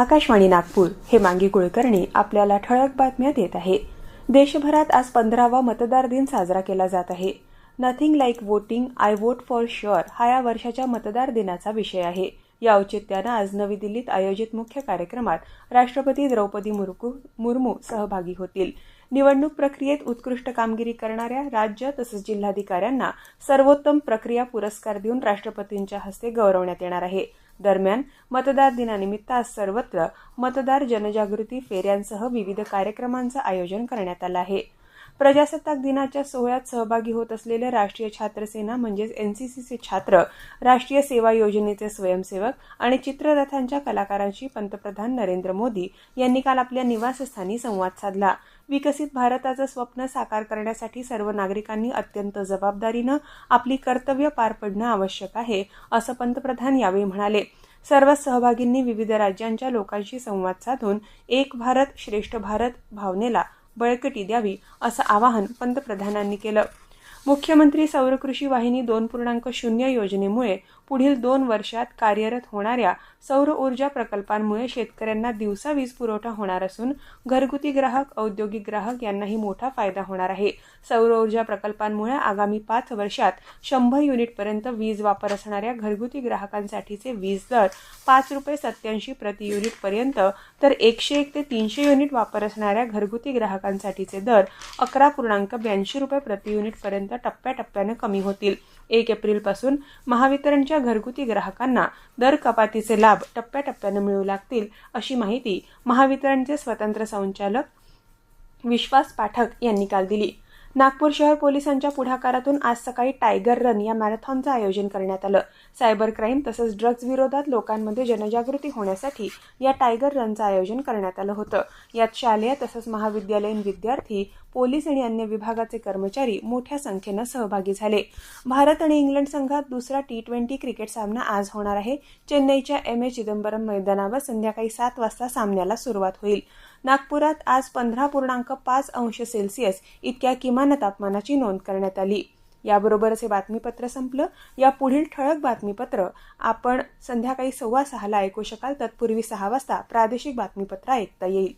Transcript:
आकाशवाणी नागपूर हे मांगी कुलकर्णी आपल्याला ठळक बातम्या देत आहे. देशभरात आज पंधरावा मतदार दिन साजरा केला जात आहे. Nothing like voting I vote for sure हा या वर्षाच्या मतदार दिनाचा विषय आहे. या औचित्यानं आज नवी दिल्लीत आयोजित मुख्य कार्यक्रमात राष्ट्रपती द्रौपदी मुर्मू मुर्मू सहभागी होतील. निवडणूक प्रक्रियेत उत्कृष्ट कामगिरी करणाऱ्या राज्य तसंच जिल्हाधिकाऱ्यांना सर्वोत्तम प्रक्रिया पुरस्कार देऊन राष्ट्रपतींच्या हस्ते गौरवण्यात येणार आहे. दरम्यान मतदार दिनानिमित्त आज सर्वत्र मतदार जनजागृती फेऱ्यांसह विविध कार्यक्रमांचं आयोजन करण्यात आलं आहे. प्रजासत्ताक दिनाच्या सोहळ्यात सहभागी होत असलेले राष्ट्रीय छात्र सेना म्हणजेच एनसीसीचे छात्र राष्ट्रीय सेवा योजनेचे स्वयंसेवक आणि चित्ररथांच्या कलाकारांशी पंतप्रधान नरेंद्र मोदी यांनी काल आपल्या निवासस्थानी संवाद साधला. विकसित भारताचं स्वप्न साकार करण्यासाठी सर्व नागरिकांनी अत्यंत जबाबदारीनं आपली कर्तव्य पार पडणं आवश्यक आहे असं पंतप्रधान यावेळी म्हणाले. सर्व सहभागींनी विविध राज्यांच्या लोकांशी संवाद साधून एक भारत श्रेष्ठ भारत भावनेला बळकटी द्यावी असं आवाहन पंतप्रधानांनी केलं. मुख्यमंत्री सौर कृषी वाहिनी दोन पूर्णांक शून्य योजनेमुळे पुढील दोन वर्षात कार्यरत होणाऱ्या सौर ऊर्जा प्रकल्पांमुळे शेतकऱ्यांना दिवसा वीज पुरवठा होणार असून घरगुती ग्राहक औद्योगिक ग्राहक यांनाही मोठा फायदा होणार आहे. सौर ऊर्जा प्रकल्पांमुळे आगामी पाच वर्षात शंभर युनिटपर्यंत वीज वापर असणाऱ्या घरगुती ग्राहकांसाठीचे वीज दर पाच रुपये सत्याऐंशी प्रति युनिटपर्यंत तर एकशे एक ते तीनशे युनिट वापर असणाऱ्या घरगुती ग्राहकांसाठीचे दर अकरा पूर्णांक ब्याऐंशी रुपये प्रति युनिटपर्यंत टप्प्याटप्प्यानं कमी होतील. एक एप्रिलपासून महावितरणच्या घरगुती ग्राहकांना दर कपातीचे लाभ टप्प्याटप्प्यानं मिळू लागतील अशी माहिती महावितरणचे स्वतंत्र संचालक विश्वास पाठक यांनी काल दिली. नागपूर शहर पोलिसांच्या पुढाकारातून आज सकाळी टायगर रन या मॅरेथॉनचं आयोजन करण्यात आलं. सायबर क्राईम तसंच ड्रग्ज विरोधात लोकांमध्ये जनजागृती होण्यासाठी या टायगर रनचं आयोजन करण्यात आलं होतं. यात शालेय तसंच महाविद्यालयीन विद्यार्थी पोलीस आणि अन्य विभागाचे कर्मचारी मोठ्या संख्येनं सहभागी झाले. भारत आणि इंग्लंड संघात दुसरा टी ट्वेंटी क्रिकेट सामना आज होणार आहे. चेन्नईच्या एम ए चिदंबरम मैदानावर संध्याकाळी सात वाजता सामन्याला सुरुवात होईल. नागपुरात आज पंधरा पूर्णांक पाच अंश सेल्सिअस इतक्या किमान तापमानाची नोंद करण्यात आली. याबरोबरच हे बातमीपत्र संपलं. या पुढील ठळक बातमीपत्र आपण संध्याकाळी सव्वा सहाला ऐकू शकाल. तत्पूर्वी सहा वाजता प्रादेशिक बातमीपत्र ऐकता येईल.